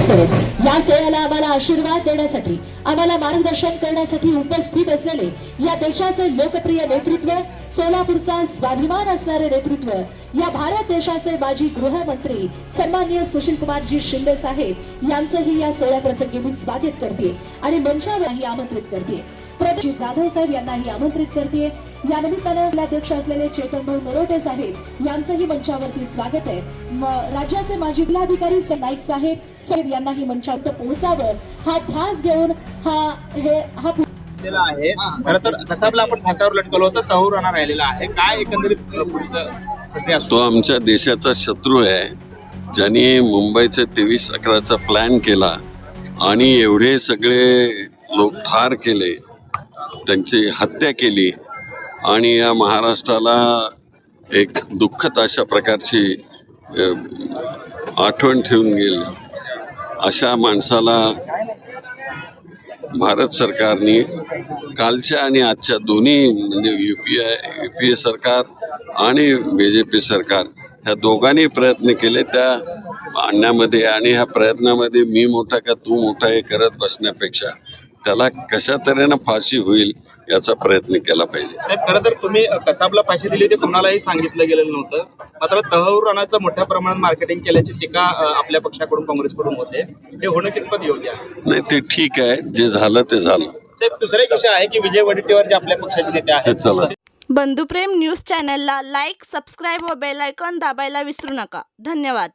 या सोहळ्याला आम्हाला आशीर्वाद देण्यासाठी आम्हाला मार्गदर्शन करण्यासाठी उपस्थित असलेले या देशाचे लोकप्रिय नेतृत्व सोलापूरचा स्वाभिमान असणारे नेतृत्व या भारत देशाचे माजी गृहमंत्री सन्माननीय सुशील कुमारजी शिंदे साहेब यांचंही या सोहळ्याप्रसंगी मी स्वागत करते आणि मंचावरही आमंत्रित करते प्रदीप जाधव साहेब यांनाही आमंत्रित करते या निमित्तानं आपले अध्यक्ष असलेले चेतन भाऊ नरोटे साहेब यांचंही मंचावरती स्वागत आहे. राज्याचे माजी जिल्हाधिकारी नाईक साहेब साहेब यांनाही मंचावर पोहोचावं. हा ध्यास घेऊन हा हे हा आहे. खर तर कसाबला आपण फासावर लटकवलं होतं तहूर राणा राहिलेला आहे. काय एकंदरीत तो आमच्या देशाचा शत्रू आहे. ज्यांनी मुंबईचे तेवीस अकराचा प्लॅन केला आणि एवढे सगळे लोक ठार केले. त्यांची हत्या केली आणि या महाराष्ट्राला एक दुःखद अशा प्रकारची आठवण ठेवून गेली. अशा माणसाला भारत सरकारने कालच्या आणि आजच्या दोन्ही म्हणजे U P I U P A सरकार आणि बी जे पी सरकार ह्या दोघांनी प्रयत्न केले त्या आणण्यामध्ये आणि ह्या प्रयत्नामध्ये मी मोठा का तू मोठा हे करत बसण्यापेक्षा त्याला कशा तऱ्हेनं फाशी होईल याचा प्रयत्न केला पाहिजे. साहेब खरं तर तुम्ही कसाबला फाशी दिली ते कुणालाही सांगितलं गेलेलं नव्हतं. मात्र तहूर राणाचं मोठ्या प्रमाणात मार्केटिंग केल्याची टीका आपल्या पक्षाकडून काँग्रेसकडून होते. हे होणं कितपत योग्य आहे? नाही ते ठीक आहे. जे झालं ते झालं. साहेब दुसरा एक विषय आहे की विजय वडेट्टीवार जे आपल्या पक्षाचे नेते हे आहेत चला. बंधुप्रेम न्यूज चॅनलला लाईक सबस्क्राईब व बेल आयकॉन दाबायला विसरू नका. धन्यवाद.